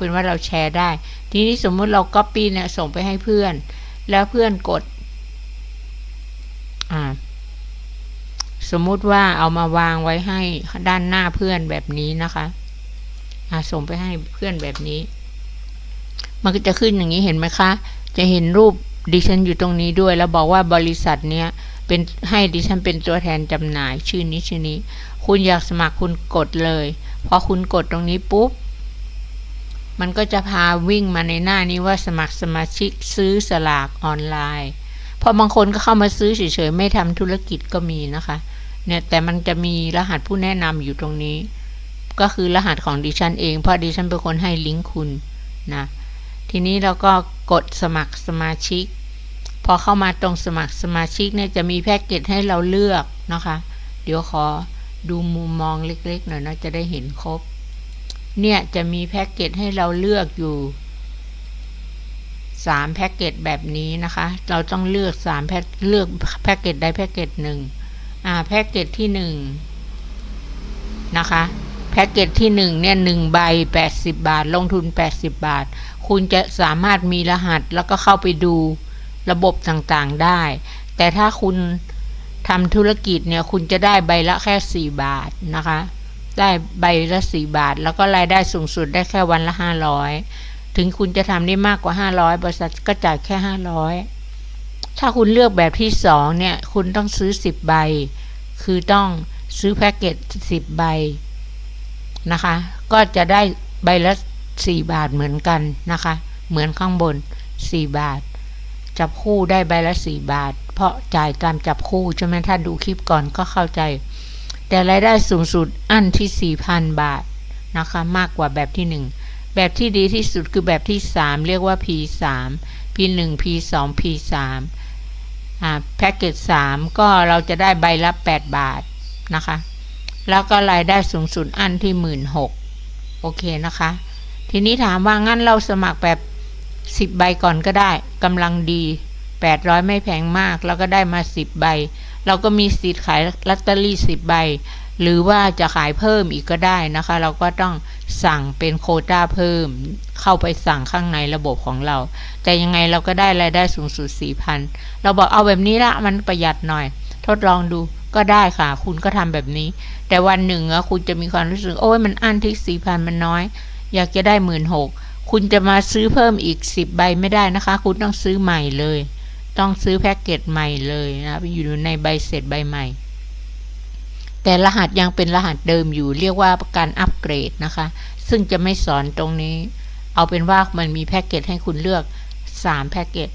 เป็นว่าเราแชร์ได้ ทีนี้สมมุติเราก๊อปปี้เนี่ยส่งไปให้เพื่อน แล้วเพื่อนกด อ่า สมมุติว่าเอามาวางไว้ให้ด้านหน้าเพื่อนแบบนี้นะคะ อ่าส่งไปให้เพื่อนแบบนี้ มันก็จะขึ้นอย่างนี้เห็นไหมคะ จะเห็นรูปดิฉันอยู่ตรงนี้ด้วย แล้วบอกว่าบริษัทเนี้ยเป็นให้ดิฉันเป็นตัวแทนจำหน่ายชื่อนี้ชื่อนี้ คุณอยากสมัครคุณกดเลย พอคุณกดตรงนี้ปุ๊บ มันก็จะพาวิ่งมาในหน้านี้ว่าสมัครสมาชิกซื้อสลากออนไลน์ พอบางคนก็เข้ามาซื้อเฉยๆไม่ทำธุรกิจก็มีนะคะ เนี่ยแต่มันจะมีรหัสผู้แนะนำอยู่ตรงนี้ ก็คือรหัสของดิฉันเอง เพราะดิฉันเป็นคนให้ลิงก์คุณนะ ทีนี้เราก็กดสมัครสมาชิก พอเข้ามาตรงสมัครสมาชิกเนี่ยจะมีแพ็กเกจให้เราเลือกนะคะ เดี๋ยวขอดูมุมมองเล็กๆหน่อยนะจะได้เห็นครบ เนี่ยจะมีแพ็กเกจให้เราเลือกอยู่สามแพ็กเกจแบบนี้นะคะ เราต้องเลือกสามแพ็กเลือกแพ็กเกจใดแพ็กเกจหนึ่งอ่าแพ็กเกจที่หนึ่งนะคะแพ็กเกจที่หนึ่งเนี่ยหนึ่งใบแปดสิบบาท ลงทุนแปดสิบบาท คุณจะสามารถมีรหัสแล้วก็เข้าไปดูระบบต่างๆได้ แต่ถ้าคุณทำธุรกิจเนี่ยคุณจะได้ใบละแค่สี่บาทนะคะ ได้ใบละสี่บาท แล้วก็รายได้สูงสุดได้แค่วันละห้าร้อยถึงคุณจะทำได้มากกว่าห้าร้อยบริษัทก็จ่ายแค่ห้าร้อยถ้าคุณเลือกแบบที่สองเนี่ย คุณต้องซื้อสิบใบ คือต้องซื้อแพ็กเกจสิบใบนะคะ ก็จะได้ใบละสี่บาทเหมือนกันนะคะ เหมือนข้างบนสี่บาท จับคู่ได้ใบละสี่บาท เพราะจ่ายตามจับคู่ใช่ไหมถ้าดูคลิปก่อนก็เข้าใจ แต่รายได้สูงสุดอันที่ 4,000 บาทนะคะมากกว่าแบบที่ 1 แบบที่ดีที่สุดคือแบบที่ 3 เรียกว่า P3 P1 P2 P3 อ่าแพ็กเกจ3ก็เราจะได้ใบละ 8 บาทนะคะ แล้วก็รายได้สูงสุดอันที่ 16โอเคนะคะ ทีนี้ถามว่างั้นเราสมัครแบบ 10 ใบก่อนก็ได้กำลังดี 800 ไม่แพงมาก แล้วก็ได้มา 10 ใบ เราก็มีสิทธิ์ขายลอตเตอรี่10ใบ หรือว่าจะขายเพิ่มอีกก็ได้นะคะ เราก็ต้องสั่งเป็นโคต้าเพิ่ม เข้าไปสั่งข้างในระบบของเรา แต่ยังไงเราก็ได้รายได้สูงสุด4,000เราบอกเอาแบบนี้ละมันประหยัดหน่อย ทดลองดูก็ได้ค่ะ คุณก็ทำแบบนี้ แต่วันหนึ่งอะคุณจะมีความรู้สึก โอ้ยมันอั้นที่4,000มันน้อย อยากจะได้16,000คุณจะมาซื้อเพิ่มอีก10ใบไม่ได้นะคะ คุณต้องซื้อใหม่เลย ต้องซื้อแพ็กเกจใหม่เลยนะอยู่ในใบเสร็จใบใหม่ แต่รหัสยังเป็นรหัสเดิมอยู่ เรียกว่าการอัปเกรดนะคะ ซึ่งจะไม่สอนตรงนี้ เอาเป็นว่ามันมีแพ็กเกจให้คุณเลือก3แพ็กเกจ